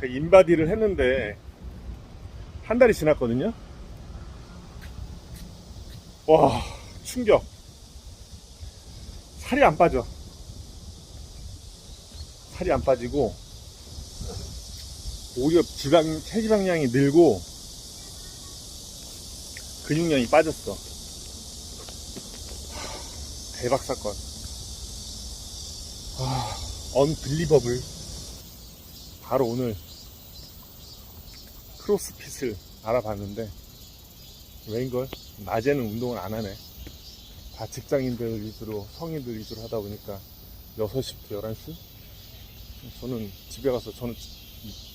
제가 인바디를 했는데 한 달이 지났거든요. 와 충격. 살이 안 빠져. 살이 안 빠지고 오히려 지방 체지방량이 늘고 근육량이 빠졌어. 대박 사건. 아, 언빌리버블. 바로 오늘 크로스핏을 알아봤는데 웬걸 낮에는 운동을 안 하네. 다 직장인들 위주로 성인들 위주로 하다 보니까 6시부터 11시? 저는 집에 가서 저는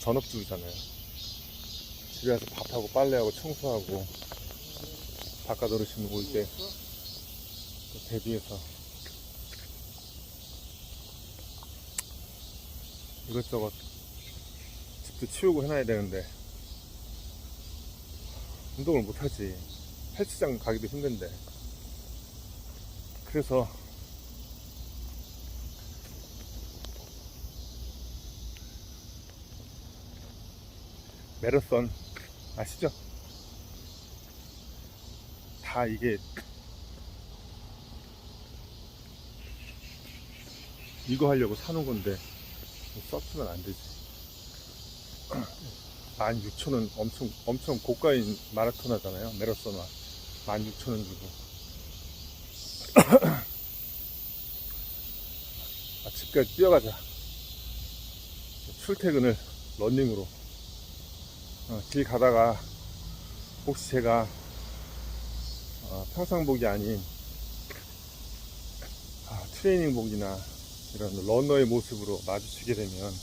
전업주부잖아요. 집에 가서 밥하고 빨래하고 청소하고 바깥 어르신 올때 대비해서 이것저것 집도 치우고 해놔야 되는데 운동을 못하지 헬스장 가기도 힘든데 그래서 메라선 아시죠? 다 이게 이거 하려고 사는 건데 썼으면 안 되지. 16,000원 엄청 엄청 고가인 마라톤 하잖아요. 메라소나 16,000원 주고. 아, 집까지 뛰어가자. 출퇴근을 런닝으로. 어, 길 가다가 혹시 제가 어, 평상복이 아닌 아, 트레이닝복이나 이런 러너의 모습으로 마주치게 되면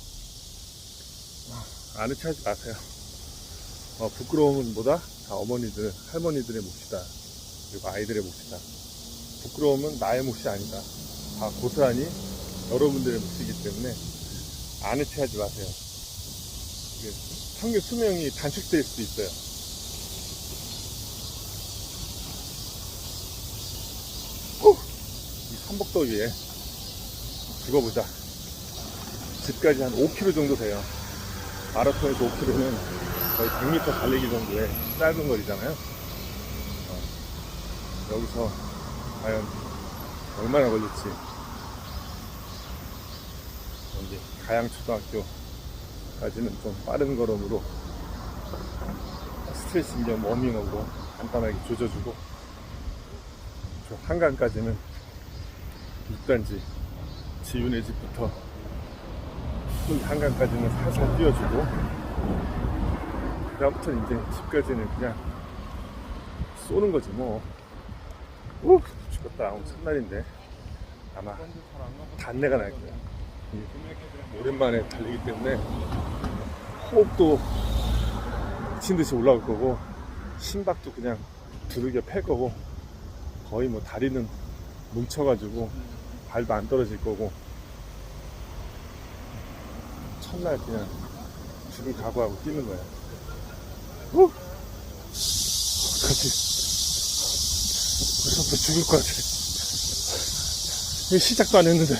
어, 하지 마세요. 어, 부끄러움은 뭐다? 다 어머니들, 할머니들의 몫이다. 그리고 아이들의 몫이다. 부끄러움은 나의 몫이 아니다. 다 고스란히 여러분들의 몫이기 때문에 하지 마세요. 평균 수명이 단축될 수도 있어요. 후! 이 삼복더위에 죽어보자. 집까지 한 5km 정도 돼요. 마라톤에서 5km는 거의 100m 달리기 정도의 짧은 거리잖아요. 어, 여기서 과연 얼마나 걸릴지. 여기 가양초등학교까지는 좀 빠른 걸음으로 스트레칭 겸 워밍업으로 간단하게 조져주고 저 한강까지는 6단지 지윤의 집부터 큰 한강까지는 살살 뛰어주고 그다음부터 이제 집까지는 그냥 쏘는 거지 뭐. 우 죽겠다 오늘 첫날인데 아마 단내가 날 거야. 이 오랜만에 달리기 때문에 호흡도 미친 듯이 올라올 거고 심박도 그냥 두르게 팰 거고 거의 뭐 다리는 뭉쳐가지고 발도 안 떨어질 거고 첫날 그냥 죽을 각오하고 뛰는 거야. 후! 어떡하지? 벌써부터 죽을 것 같아. 이게 시작도 안 했는데.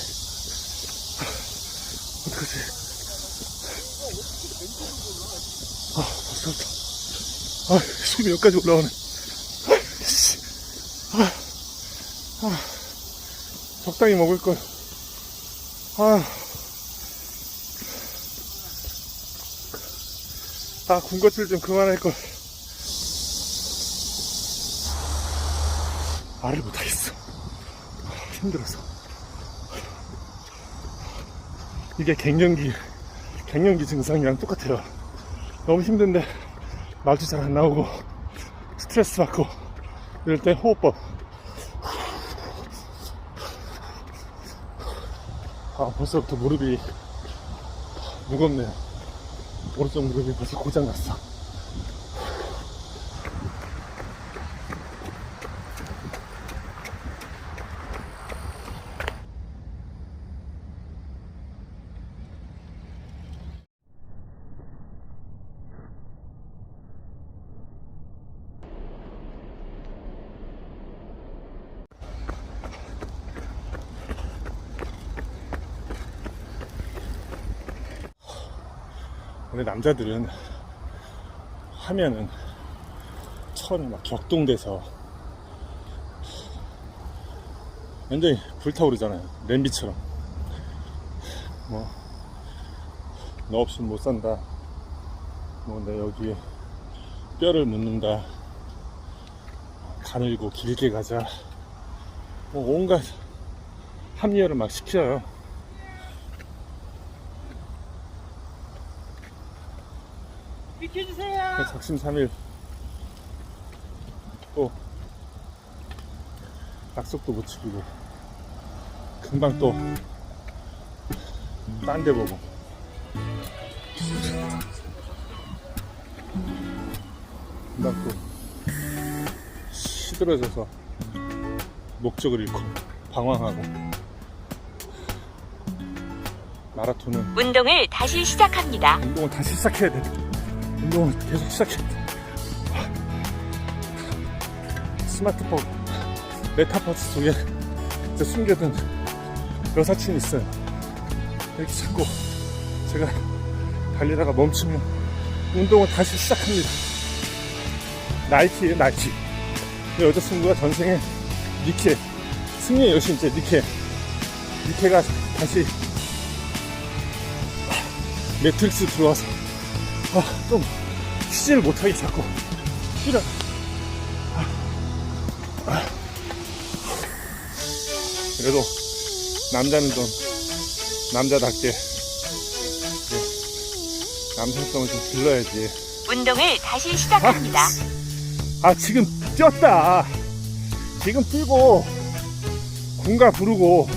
어떡하지? 아, 벌써부터. 아, 숨이 여기까지 올라오네. 아, 씨. 아, 아, 적당히 먹을 걸. 아. 아, 군것질 좀 그만할 걸. 말을 못하겠어. 아, 힘들어서. 이게 갱년기, 갱년기 증상이랑 똑같아요. 너무 힘든데, 말도 잘 안 나오고, 스트레스 받고, 이럴 때 호흡법. 아, 벌써부터 무릎이 무겁네요. 오른쪽 무릎이 벌써 고장났어. 근데 남자들은 하면은 철이 막 격동돼서 완전히 불타오르잖아요. 냄비처럼. 뭐, 너 없이는 못 산다. 뭐, 내 여기 뼈를 묻는다. 가늘고 길게 가자. 뭐, 온갖 합리화를 막 시켜요. 비켜주세요. 그 작심삼일. 또 약속도 못 지키고. 금방 또. 딴 데 보고. 금방 또. 시들어져서 목적을 잃고 방황하고. 마라톤은 운동을 다시 시작합니다. 운동을 다시 시작해야 돼. 운동을 계속 돼. 스마트폰, 메타버스 속에 이제 숨겨둔 여사친이 있어요. 이렇게 자꾸 제가 달리다가 멈추면 운동을 다시 시작합니다. 나이키에요, 나이키. 그 여자친구가 전생에 니케, 승리의 여신제 니케. 니케가 다시 매트릭스 들어와서 아, 좀 쉬지를 못하게 자꾸 쉬라. 아, 아. 그래도 남자는 좀 남자답게 네, 남성성을 좀 길러야지. 운동을 다시 시작합니다. 아 지금 뛰었다. 지금 뛰고 군가 부르고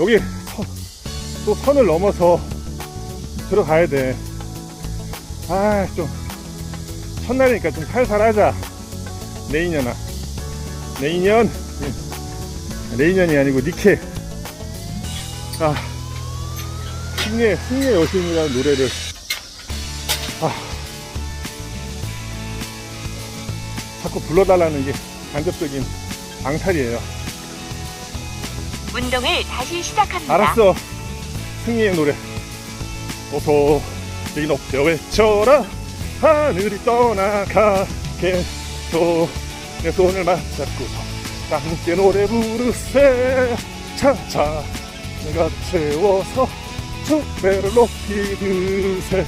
여기 선- 또 선을 넘어서 들어가야 돼. 아, 좀, 첫날이니까 좀 살살 하자. 내인년아. 내인년? 응. 내인년이 아니고 니케. 아, 승리의, 승리의 여신이라는 노래를, 아, 자꾸 불러달라는 게 간접적인 앙탈이에요. 운동을 다시 시작합니다. 알았어. 승리의 노래. 어서 이 높여 외쳐라. 하늘이 떠나가게 내 손을 맞잡고서 함께 노래 부르세. 차차 내가 채워서 두 배를 높이 드세.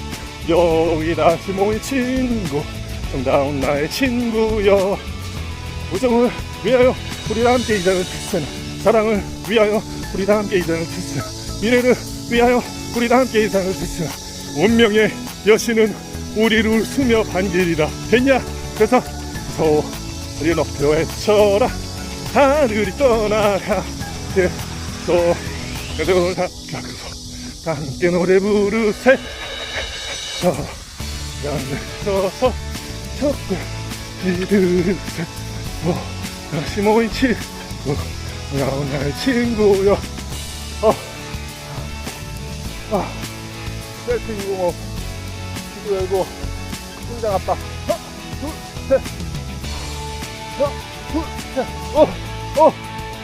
여기 다시 모인 친구. 정다운 나의 친구여. 우정을 위하여 우리 다 함께 이 잔을 드세나 사랑을 위하여 우리 다 함께 이 잔을 드세나 미래를 위하여 우리 다 함께 이 잔을 드세나 운명의 여신은 우리를 수며 반기리라 했냐? 그래서 소리 높여 외쳐라. 하늘이 떠나가게 또 그들 다다 함께 노래 부르세. 저 양을 서서 척을 이르세. 어, 다시 모인 친구, 나오날 친구여. 어, 아, 셀트 205 기도 열고 통장 압박 하나 둘셋. 하나 둘셋어어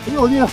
이게 어디야?